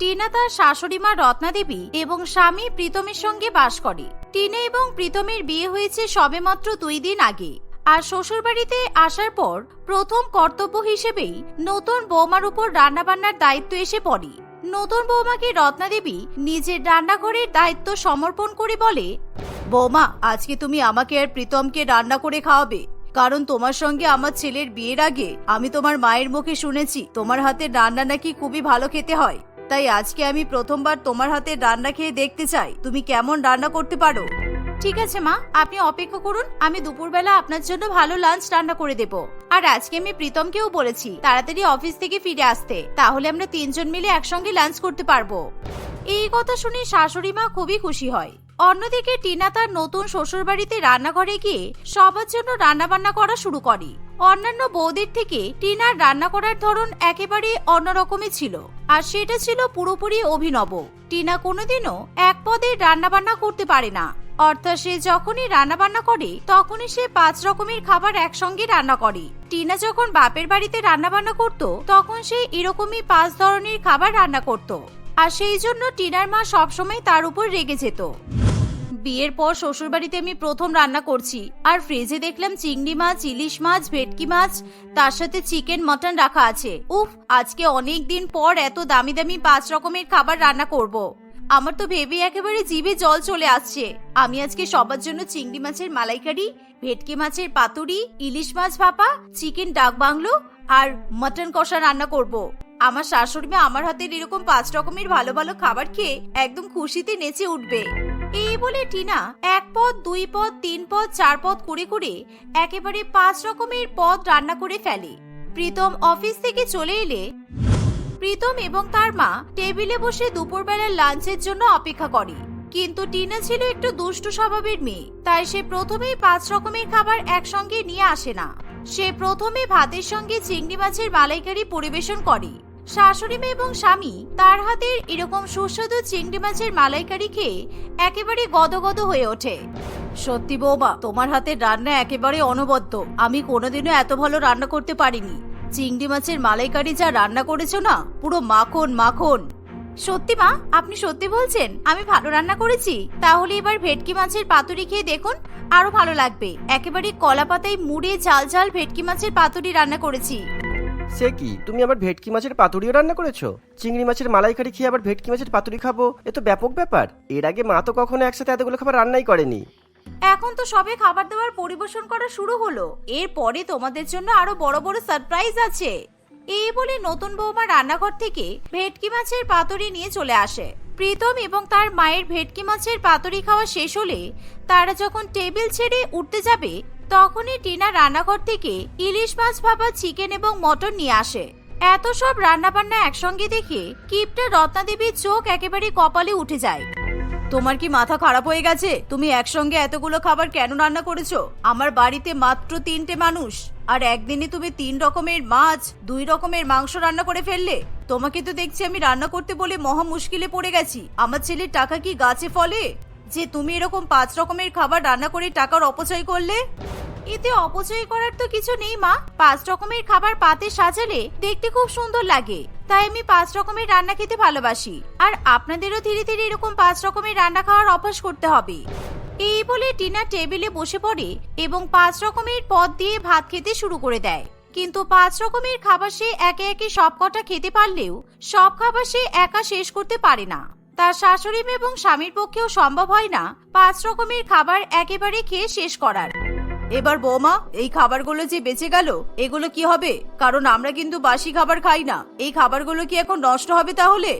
টিনা তার শাশুড়ি মা রত্নাদেবী এবং স্বামী প্রীতমের সঙ্গে বাস করে। টিনা এবং প্রীতমের বিয়ে হয়েছে সবেমাত্র দুই দিন আগে। আর শ্বশুরবাড়িতে আসার পর প্রথম কর্তব্য হিসেবেই নতুন বৌমার উপর রান্নাবান্নার দায়িত্ব এসে পড়ে। নতুন বৌমাকে রত্নাদেবী নিজের রান্নাঘরের দায়িত্ব সমর্পণ করে বলে, বৌমা, আজকে তুমি আমাকে আর প্রীতমকে রান্না করে খাওয়াবে। কারণ তোমার সঙ্গে আমার ছেলের বিয়ের আগে আমি তোমার মায়ের মুখে শুনেছি, তোমার হাতের রান্না নাকি খুবই ভালো খেতে হয়। তাই আজকে আমি প্রথমবার তোমার হাতে রান্না খেয়ে দেখতে চাই। তুমি কেমন রান্না করতে পারো? ঠিক আছে, মা। আপনি অপেক্ষা করুন, আমি দুপুরবেলা আপনার জন্য ভালো লাঞ্চ রান্না করে দেব। আর আজকে আমি প্রীতমকেও বলেছি, তাড়াতাড়ি অফিস থেকে ফিরে আসতে। তাহলে আমরা তিনজন মিলে একসঙ্গে লাঞ্চ করতে পারব। এই কথা শুনে শাশুড়ি মা খুবই খুশি হয়। অন্যদিকে টিনা তার নতুন শ্বশুরবাড়িতে রান্নাঘরে গিয়ে সবার জন্য রান্নাবান্না করা শুরু করে। অন্যান্য বৌদের থেকে টিনার রান্না করার ধরন একেবারে অন্যরকমই ছিল, আর সেটা ছিল পুরোপুরি অভিনব। টিনা কোনোদিনও এক পদের রান্নাবান্না করতে পারে না, অর্থাৎ সে যখনই রান্না বান্না করে, তখনই সে পাঁচ রকমের খাবার একসঙ্গে রান্না করে। টিনা যখন বাপের বাড়িতে রান্নাবান্না করত, তখন সে এরকমই পাঁচ ধরনের খাবার রান্না করত। আর সেই জন্য টিনার মা সবসময় তার উপর রেগে যেত বিয়ের পর শ্বশুরবাড়িতে আমি প্রথম রান্না করছি, আর ফ্রিজে দেখলাম চিংড়ি মাছ, ইলিশ মাছ, ভেটকি মাছ, তার সাথে চিকেন মটন রাখা আছে উফ, আজকে অনেক দিন পর এত দামি দামি পাঁচ রকমের খাবার রান্না করব। আমার তো ভেবে একেবারে জিভে জল চলে আসছে আমি আজকে সবার জন্য চিংড়ি মাছের মালাইকারি, ভেটকি মাছের পাতুরি, ইলিশ মাছ ভাপা চিকেন ডাক বাংলো, আর মটন কষা রান্না করব। আমার শাশুড়ি মা আমার হাতের এরকম পাঁচ রকমের ভালো ভালো খাবার খেয়ে একদম খুশিতে নেচে উঠবে। এই বলে টিনা এক পদ, দুই পদ, তিন পদ, চার পদ করে করে একেবারে পাঁচ রকমের পদ রান্না করে ফেলে। প্রীতম অফিস থেকে চলে এলে প্রীতম এবং তার মা টেবিলে বসে দুপুরবেলার লাঞ্চের জন্য অপেক্ষা করে। কিন্তু টিনা ছিল একটু দুষ্টু স্বভাবের মেয়ে, তাই সে প্রথমেই পাঁচ রকমের খাবার একসঙ্গে নিয়ে আসে না। সে প্রথমে ভাতের সঙ্গে চিংড়ি মাছের মালাইকারি পরিবেশন করে। শাশুড়ি মেয়ে এবং স্বামী তার হাতের এরকম সুস্বাদু চিংড়ি মাছের মালাইকারি খেয়ে একেবারে গদগদ হয়ে ওঠে। সত্যি বৌমা, তোমার হাতের রান্না একেবারে অনবদ্য। আমি কোনোদিনও এত ভালো রান্না করতে পারিনি। চিংড়ি মাছের মালাইকারি যা রান্না করেছ না, পুরো মাখন মাখন। সত্যি মা, আপনি সত্যি বলছেন, আমি ভালো রান্না করেছি। তাহলে এবার ভেটকি মাছের পাতুরি খেয়ে দেখুন, আরও ভালো লাগবে। একেবারে কলা পাতায় মুড়ে ঝাল ঝাল ভেটকি মাছের পাতুরি রান্না করেছি। সে কি? তুমি আবার ভেটকি মাছের পাতুরিও রান্না করেছ? চিংড়ি মাছের মালাইকারি খেয়ে আবার ভেটকি মাছের পাতুরি খাব? এ তো ব্যাপক ব্যাপার। এর আগে মা তো কখনো একসাথে এতগুলো খাবার রান্নাই করেনি। এখন তো সবে খাবার দাবার পরিবেশন করা শুরু হলো। এরপরে তোমাদের জন্য আরও বড় বড় সারপ্রাইজ আছে। এই বলে নতুন বৌমা রান্নাঘর থেকে ভেটকি মাছের পাতুরি নিয়ে চলে আসে। প্রীতম এবং তার মায়ের ভেটকি মাছের পাতুরি খাওয়া শেষ হলে তারা যখন টেবিল ছেড়ে উঠতে যাবে তখনই টিনা রান্নাঘর থেকে ইলিশ মাছ ভাপা চিকেন এবং মটন নিয়ে আসে। এত সব রান্নাবান্না একসঙ্গে দেখে কিপটা রত্নাদেবীর চোখ একেবারে কপালে উঠে যায়। তোমার কি মাথা খারাপ হয়ে গেছে? তুমি একসঙ্গে এতগুলো খাবার কেন রান্না করেছ? আমার বাড়িতে মাত্র তিনটে মানুষ। আর একদিনে তুমি তিন রকমের মাছ, দুই রকমের মাংস রান্না করে ফেললে? তোমাকে তো দেখছি আমি রান্না করতে বলে মহা মুশকিলে পড়ে গেছি। আমার ছেলের টাকা কি গাছে ফলে? যে তুমি এরকম পাঁচ রকমের খাবার রান্না করে টাকার অপচয় করলে? এতে অপচয় করার তো কিছু নেই, মা। পাঁচ রকমের খাবার পাতে সাজালে দেখতে খুব সুন্দর লাগে। তাই আমি পাঁচ রকমের রান্না খেতে ভালোবাসি। আর আপনাদেরও ধীরে ধীরে এরকম পাঁচ রকমের রান্না খাওয়ার অভ্যাস করতে হবে। এই বলে টিনা টেবিলে বসে পড়ে এবং পাঁচ রকমের পদ দিয়ে ভাত খেতে শুরু করে দেয়। কিন্তু পাঁচ রকমের খাবার সে একে একে সব কটা খেতে পারলেও সব খাবার সে একা শেষ করতে পারে না। তার শাশুড়ি এবং স্বামীর পক্ষেও সম্ভব হয় না পাঁচ রকমের খাবার একেবারে খেয়ে শেষ করার। এবার বৌমা, এই খাবারগুলো যে বেঁচে গেল, এগুলো কি হবে? কারণ আমরা কিন্তু বাসি খাবার খাই না। এই খাবারগুলো কি এখন নষ্ট হবে তাহলে?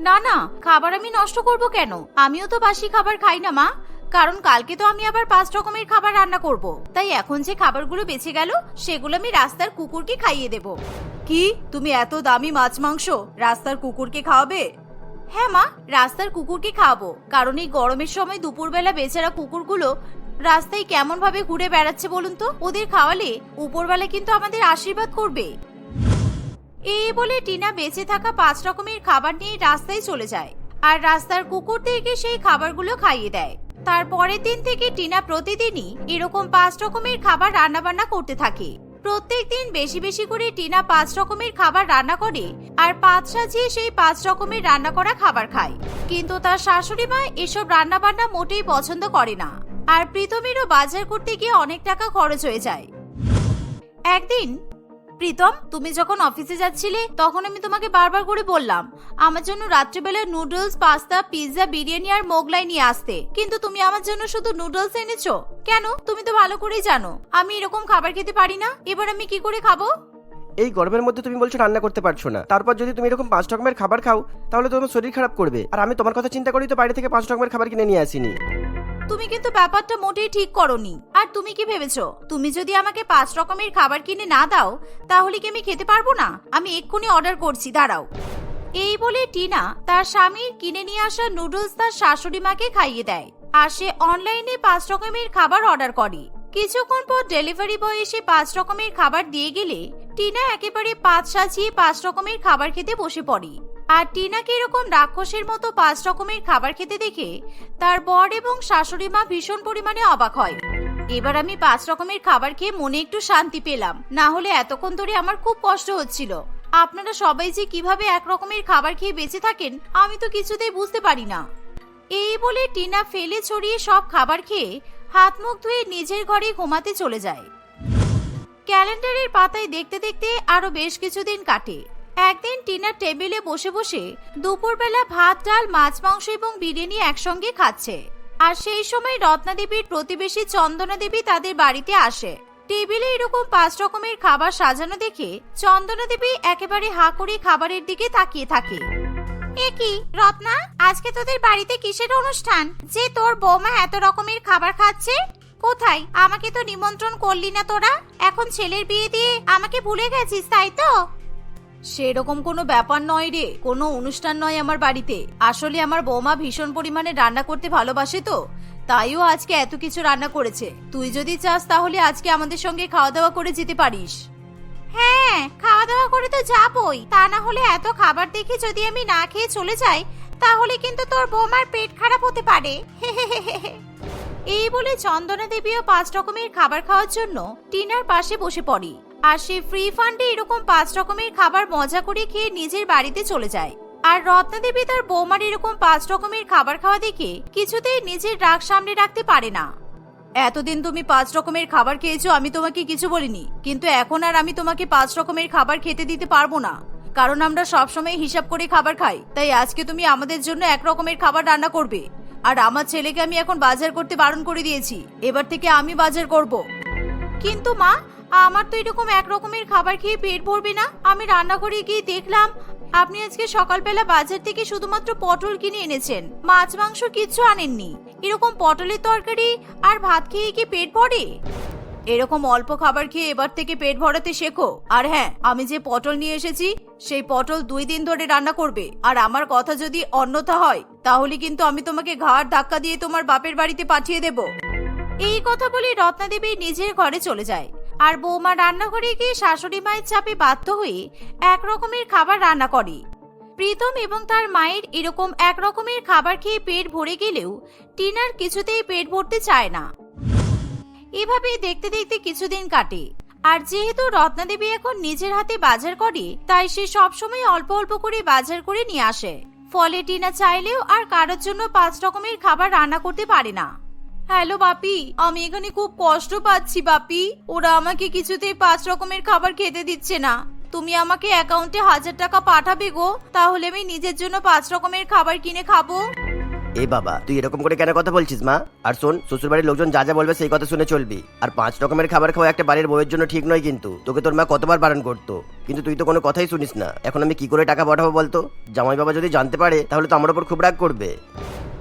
না না, খাবার আমি নষ্ট করব কেন? আমিও তো বাসি খাবার খাই না, মা। কারণ কালকে তো আমি আবার পাঁচ রকমের খাবার রান্না করব। তাই এখন যে খাবারগুলো বেঁচে গেল, সেগুলো আমি রাস্তার কুকুরকে খাইয়ে দেব। কি? তুমি এত দামি মাছ মাংস রাস্তার কুকুরকে খাওয়াবে? হ্যাঁ মা, রাস্তার কুকুরকে খাওয়াবো। কারণ এই গরমের সময় দুপুরবেলা বেচারা কুকুরগুলো রাস্তায় কেমন ভাবে ঘুরে বেড়াচ্ছে বলুন তো? ওদের খাওয়ালে উপরবেলা কিন্তু আমাদের আশীর্বাদ করবে। এই বলে টিনা বেঁচে থাকা পাঁচ রকমের খাবার নিয়ে রাস্তায় চলে যায় আর রাস্তার কুকুরদেরকে সেই খাবারগুলো খাইয়ে দেয়। তার পরের দিন থেকে টিনা প্রতিদিনই এরকম পাঁচ রকমের খাবার রান্নাবান্না করতে থাকে। প্রত্যেক দিন বেশি বেশি করে টিনা পাঁচ রকমের খাবার রান্না করে আর পাঁচ সাজিয়ে সেই পাঁচ রকমের রান্না করা খাবার খায়। কিন্তু তার শাশুড়ি মা এসব রান্না বান্না মোটেই পছন্দ করে না। আর প্রীতমেরও বাজার করতে গিয়ে অনেক টাকা খরচ হয়ে যায়। একদিন প্রীতম, তুমি যখন অফিসে যাচ্ছিলে, তখন আমি তোমাকে বারবার করে বললাম, আমার জন্য রাত্রিবেলা নুডলস পাস্তা পিৎজা বিরিয়ানি আর মোগলাই নিয়ে আসতে। কিন্তু তুমি আমার জন্য শুধু নুডলস এনেছো? কেন? তুমি তো ভালো করেই জানো। আমি এরকম খাবার খেতে পারি না? এবার আমি কি করে খাব? এই গরমের মধ্যে তুমি বলছো রান্না করতে পারছ না। তারপর যদি তুমি এরকম পাঁচ রকমের খাবার খাও, তাহলে তোমার শরীর খারাপ করবে। আর আমি তোমার কথা চিন্তা করি তো বাইরে থেকে পাঁচ রকমের খাবার কিনে নিয়ে আসিনি। তুমি কিন্তু ব্যাপারটা মোটেই ঠিক করনি। আর তুমি কি ভেবেছো? তুমি যদি আমাকে পাঁচ রকমের খাবার কিনে না দাও, তাহলে কি আমি খেতে পারব না? আমি এক্ষুনি অর্ডার করছি, দাঁড়াও। এই বলে টিনা তার স্বামীর কিনে নিয়ে আসা নুডলস তার শাশুড়ি মাকে খাইয়ে দেয়। আর সে অনলাইনে পাঁচ রকমের খাবার অর্ডার করে। কিছুক্ষণ পর ডেলিভারি বয় এসে পাঁচ রকমের খাবার দিয়ে গেলে টিনা একেবারে পাঁচ সাজিয়ে পাঁচ রকমের খাবার খেতে বসে পড়ে। আর টিনাকে এরকম রাক্ষসের মতো পাঁচ রকমের খাবার খেতে দেখে তার বর এবং শাশুড়ি মা ভীষণ পরিমাণে অবাক হয়। এবার আমি পাঁচ রকমের খাবার খেয়ে মনে একটু শান্তি পেলাম। না হলে এতক্ষণ ধরে আমার খুব কষ্ট হচ্ছিল। আপনারা সবাই যে কীভাবে এক রকমের খাবার খেয়ে বেঁচে থাকেন, আমি তো কিছুতেই বুঝতে পারি না। এই বলে টিনা ফেলে ছড়িয়ে সব খাবার খেয়ে হাত মুখ ধুয়ে নিজের ঘরে ঘুমাতে চলে যায়। ক্যালেন্ডারের পাতায় দেখতে দেখতে আরও বেশ কিছুদিন কাটে। একদিন টিনার টেবিলে বসে বসে দুপুরবেলা ভাত, ডাল, মাছ, মাংস এবং বিরিয়ানি একসঙ্গে খাচ্ছে। আর সেই সময় রত্না দেবীর প্রতিবেশী চন্দনা দেবী তাদের বাড়িতে আসে। টেবিলে এরকম পাঁচ রকমের খাবার সাজানো দেখে চন্দনা দেবী একেবারে হা করে খাবারের দিকে তাকিয়ে থাকে। এ কি, রত্না? আজকে তোদের বাড়িতে কিসের অনুষ্ঠান? যে তোর বৌমা এত রকমের খাবার খাচ্ছে? কোথায়? আমাকে তো নিমন্ত্রণ করলি না তোরা। এখন ছেলের বিয়ে দিয়ে আমাকে ভুলে গেছিস, তাই তো? সেরকম কোনো ব্যাপার নয় রে, কোনো অনুষ্ঠান নয় আমার বাড়িতে। আসলে আমার বৌমা ভীষণ পরিমাণে রান্না করতে ভালোবাসে তো, তাইও আজকে এত কিছু রান্না করেছে। তুই যদি চাস তাহলে আজকে আমাদের সঙ্গে খাওয়া দাওয়া করে যেতে পারিস। হ্যাঁ খাওয়া দাওয়া করে তো যাবই। তা না হলে এত খাবার দেখে যদি আমি না খেয়ে চলে যাই, তাহলে কিন্তু তোর বৌমার পেট খারাপ হতে পারে। এই বলে চন্দনা দেবীও পাঁচ রকমের খাবার খাওয়ার জন্য টিনার পাশে বসে পড়ে। আর সে ফ্রি ফান্ডে এরকম পাঁচ রকমের খাবার মজা করে খেয়ে নিজের বাড়িতে চলে যায়। আর রত্না দেবী তার বৌমার এরকম পাঁচ রকমের খাবার খাওয়া দেখে কিছুতেই নিজের রাগ সামনে রাখতে পারে না। এতদিন তুমি পাঁচ রকমের খাবার খেয়েছো, আমি তোমাকে কিছু বলিনি। কিন্তু এখন আর আমি তোমাকে পাঁচ রকমের খাবার খেতে দিতে পারব না। কারণ আমরা সবসময় হিসাব করে খাবার খাই। তাই আজকে তুমি আমাদের জন্য এক রকমের খাবার রান্না করবে। আর আমার ছেলেকে আমি এখন বাজার করতে বারণ করে দিয়েছি। এবার থেকে আমি বাজার করব। কিন্তু মা, আমার তো এরকম এক রকমের খাবার খেয়ে পেট ভরবে না। আমি রান্না রান্নাঘরে গিয়ে দেখলাম, আপনি আজকে সকালবেলা বাজার থেকে শুধুমাত্র পটল কিনে এনেছেন। মাছ, মাংস কিচ্ছু আনেননি। এরকম পটলের তরকারি আর ভাত খেয়ে কি পেট ভরে? এরকম অল্প খাবার খেয়ে এবার থেকে পেট ভরাতে শেখো। আর হ্যাঁ আমি যে পটল নিয়ে এসেছি, সেই পটল দুই দিন ধরে রান্না করবে। আর আমার কথা যদি অন্যথা হয়, তাহলে কিন্তু আমি তোমাকে ঘাড় ধাক্কা দিয়ে তোমার বাপের বাড়িতে পাঠিয়ে দেব। এই কথা বলে রত্নাদেবী নিজের ঘরে চলে যায়। আর বৌমা রান্নাঘরে গিয়ে শাশুড়ি মায়ের চাপে বাধ্য হয়ে এক রকমের খাবার রান্না করে। প্রীতম এবং তার মায়ের এরকম এক রকমের খাবার খেয়ে পেট ভরে গেলেও টিনার কিছুতেই পেট ভরতে চায় না। এভাবে দেখতে দেখতে কিছুদিন কাটে। আর যেহেতু রত্নাদেবী এখন নিজের হাতে বাজার করে, তাই সে সবসময় অল্প অল্প করে বাজার করে নিয়ে আসে। ফলে টিনা চাইলেও আর কারোর জন্য পাঁচ রকমের খাবার রান্না করতে পারে না। হ্যালো বাপি, আমি এখানে খুব কষ্ট পাচ্ছি বাপি। ওরা আমাকে কিছুতেই পাঁচ রকমের খাবার খেতে দিচ্ছে না। তুমি আমাকে অ্যাকাউন্টে হাজার টাকা পাঠাবে গো তাহলে আমি নিজের জন্য পাঁচ রকমের খাবার কিনে খাব। এ বাবা তুই এরকম করে কেন কথা বলছিস মা? আর শোন শ্বশুর বাড়ির লোকজন যা যা বলবে সেই কথা শুনে চলবি। আর পাঁচ রকমের খাবার খাওয়া একটা বাড়ির বউয়ের জন্য ঠিক নয় কিন্তু। তোকে তোর মা কতবার বারণ করতো। কিন্তু তুই তো কোনো কথাই শুনিস না। এখন আমি কি করে টাকা পাঠাবো বলতো? জামাই বাবা যদি জানতে পারে তাহলে তো আমার উপর খুব রাগ করবে।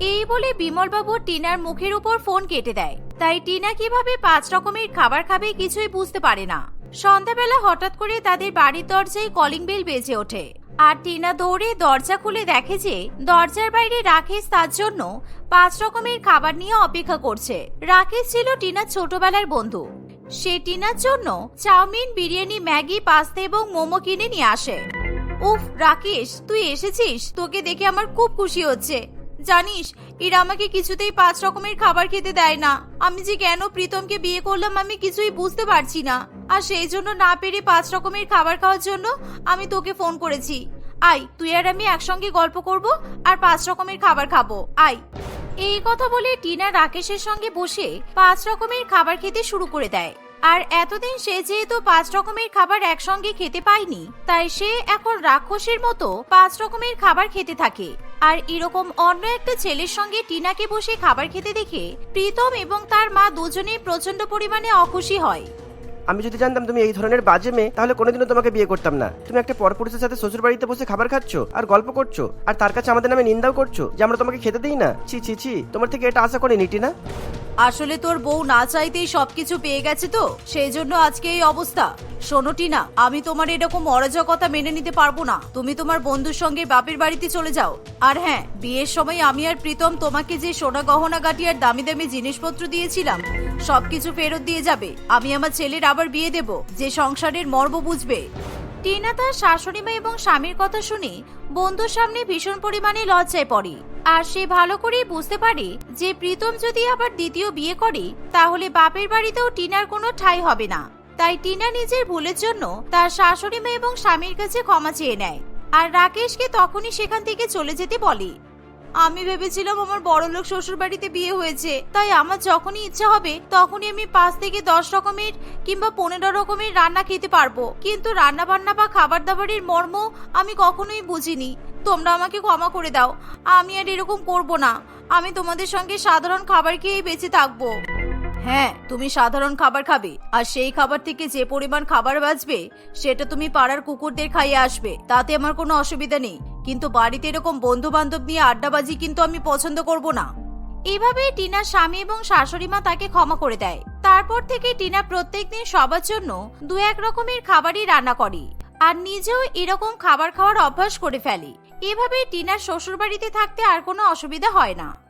এই বলে বিমলবাবু টিনার মুখের উপর ফোন কেটে দেয়। তাই টিনা কীভাবে পাঁচ রকমের খাবার খাবে কিছুই বুঝতে পারে না। সন্ধ্যাবেলা হঠাৎ করে তাদের বাড়ির দরজায় কলিং বেল বেজে ওঠে। আর টিনা দৌড়ে দরজা খুলে দেখে যে দরজার বাইরে রাকেশ তার জন্য পাঁচ রকমের খাবার নিয়ে অপেক্ষা করছে। রাকেশ ছিল টিনার ছোটবেলার বন্ধু। সে টিনার জন্য চাউমিন, বিরিয়ানি, ম্যাগি, পাস্তা এবং মোমো কিনে নিয়ে আসে। উফ, রাকেশ, তুই এসেছিস? তোকে দেখে আমার খুব খুশি হচ্ছে। জানিস, এরা আমাকে কিছুতেই পাঁচ রকমের খাবার খেতে দেয় না। আমি যে কেন প্রীতমকে বিয়ে করলাম আমি কিছুই বুঝতে পারছি না। আর সেই জন্য না পেরে পাঁচ রকমের খাবার খাওয়ার জন্য আমি তোকে ফোন করেছি। আই তুই আর আমি একসঙ্গে গল্প করব আর পাঁচ রকমের খাবার খাব। আই এই কথা বলে টিনা রাকেশের সঙ্গে বসে পাঁচ রকমের খাবার খেতে শুরু করে দেয়। আর এতদিন সে যেহেতু পাঁচ রকমের খাবার একসঙ্গে খেতে পায়নি, তাই সে এখন রাক্ষসের মতো পাঁচ রকমের খাবার খেতে থাকে। আর এরকম অন্য একটা ছেলের সঙ্গে টিনাকে বসে খাবার খেতে দেখে প্রীতম এবং তার মা দুজনেই প্রচণ্ড পরিমাণে অখুশি হয়। আমি যদি জানতাম তুমি এই ধরনের বাজে মেয়ে, তাহলে কোনোদিনও তোমাকে বিয়ে করতাম না। তুমি একটা পরপুরুষের সাথে শ্বশুর বাড়িতে বসে খাবার খাচ্ছ আর গল্প করছ, আর তার কাছে আমাদের নামে নিন্দাও করছ যে আমরা তোমাকে খেতে দিই না। ছি ছি ছি, তোমার থেকে এটা আশা করিনি, টিনা। আসলে তোর বউ না চাইতেই সবকিছু পেয়ে গেছে তো? সেই জন্য আজকে এই অবস্থা। শোনো, টিনা, আমি তোমার এরকম অরাজকতা মেনে নিতে পারব না। তুমি তোমার বন্ধুর সঙ্গে বাপের বাড়িতে চলে যাও। আর হ্যাঁ বিয়ের সময় আমি আর প্রীতম তোমাকে যে সোনা গহনা গাটি আর দামি দামি জিনিসপত্র দিয়েছিলাম, সবকিছু ফেরত দিয়ে যাবে। আমি আমার ছেলের আবার বিয়ে দেব, যে সংসারের মর্ম বুঝবে। টিনা, তার শাশুড়ি মা এবং স্বামীর কথা শুনে বন্ধুর সামনে ভীষণ পরিমাণে লজ্জায় পড়ে। আর সে ভালো করেই বুঝতে পারে যে প্রীতম যদি আবার দ্বিতীয় বিয়ে করে, তাহলে বাপের বাড়িতেও টিনার কোনো ঠাঁই হবে না। তাই টিনা নিজের ভুলের জন্য তার শাশুড়ি মেয়ে এবং স্বামীর কাছে ক্ষমা চেয়ে নেয়। আর রাকেশকে তখনই সেখান থেকে চলে যেতে বলে। আমি ভেবেছিলাম আমার বড়লোক শ্বশুর বাড়িতে বিয়ে হয়েছে, তাই আমার যখনই ইচ্ছা হবে, তখনই আমি পাঁচ থেকে দশ রকমের কিংবা পনেরো রকমের রান্না খেতে পারব। কিন্তু রান্না বান্না বা খাবার দাবারের মর্ম আমি কখনোই বুঝিনি। তোমরা আমাকে ক্ষমা করে দাও। আমি আর এরকম করব না। আমি তোমাদের সঙ্গে সাধারণ খাবার খেয়েই বেঁচে থাকব। হ্যাঁ তুমি সাধারণ খাবার খাবে, আর সেই খাবার থেকে যে পরিমাণ খাবার বাঁচবে, সেটা তুমি পাড়ার কুকুরদের খাইয়ে আসবে। তাতে আমার কোনো অসুবিধা নেই। কিন্তু বাড়িতে এরকম বন্ধু বান্ধব নিয়ে আড্ডাবাজি কিন্তু আমি পছন্দ করব না। এভাবে টিনার স্বামী এবং শাশুড়ি মা তাকে ক্ষমা করে দেয়। তারপর থেকে টিনা প্রত্যেকদিন সবার জন্য দু এক রকমের খাবারই রান্না করে, আর নিজেও এরকম খাবার খাওয়ার অভ্যাস করে ফেলে। এভাবে টিনার শ্বশুর বাড়িতে থাকতে আর কোনো অসুবিধা হয় না।